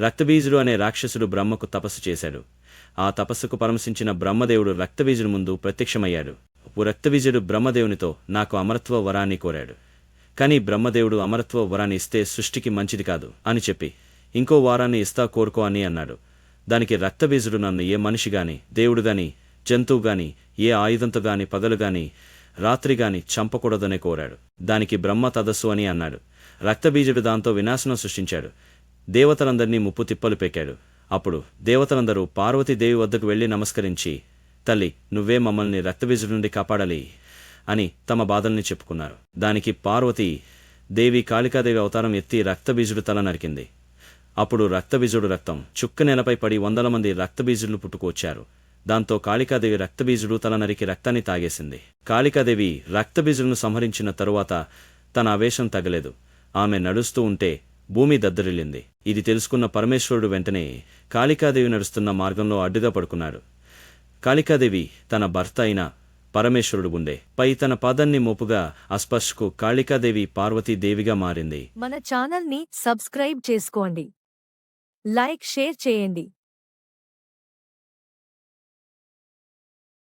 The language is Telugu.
రక్తబీజుడు అనే రాక్షసుడు బ్రహ్మకు తపస్సు చేశాడు. ఆ తపస్సుకు పరమశించిన బ్రహ్మదేవుడు రక్తబీజుడి ముందు ప్రత్యక్షమయ్యాడు. రక్తబీజుడు బ్రహ్మదేవునితో నాకు అమరత్వ వరాన్ని కోరాడు. కానీ బ్రహ్మదేవుడు అమరత్వ వరాన్ని ఇస్తే సృష్టికి మంచిది కాదు అని చెప్పి ఇంకో వారాన్ని ఇస్తా కోరుకో అని అన్నాడు. దానికి రక్తబీజుడు నన్ను ఏ మనిషి గాని దేవుడు గాని జంతువు గాని ఏ ఆయుధంతో గాని పగలు గాని రాత్రి గాని చంపకూడదనే కోరాడు. దానికి బ్రహ్మ తదస్సు అని అన్నాడు. రక్తబీజుడు దాంతో వినాశనం సృష్టించాడు. దేవతలందరినీ ముప్పు తిప్పలు పెకాడు. అప్పుడు దేవతలందరూ పార్వతీదేవి వద్దకు వెళ్ళి నమస్కరించి తల్లి నువ్వే మమ్మల్ని రక్తబీజుడి నుండి కాపాడాలి అని తమ బాధల్ని చెప్పుకున్నారు. దానికి పార్వతి దేవి కాళికాదేవి అవతారం ఎత్తి రక్తబీజుడు తల నరికింది. అప్పుడు రక్తబీజుడు రక్తం చుక్క నేలపై పడి వందల మంది రక్తబీజులు పుట్టుకొచ్చారు దాంతో కాళికాదేవి రక్తబీజుడు తల నరికి రక్తాన్ని తాగేసింది. కాళికాదేవి రక్తబీజులను సంహరించిన తరువాత తన ఆవేశం తగలేదు ఆమె నడుస్తూ ఉంటే భూమి దద్దరిల్లింది. ఇది తెలుసుకున్న పరమేశ్వరుడు వెంటనే కాళికాదేవి నడుస్తున్న మార్గంలో అడ్డుగా పడుకున్నాడు. కాళికాదేవి తన భర్త అయిన పరమేశ్వరుడు గుండె. పై తన పాదాన్ని మోపుగా అస్పర్శకు కాళికాదేవి పార్వతీదేవిగా మారింది. మన ఛానల్ని సబ్స్క్రైబ్ చేసుకోండి. లైక్ షేర్ చేయండి.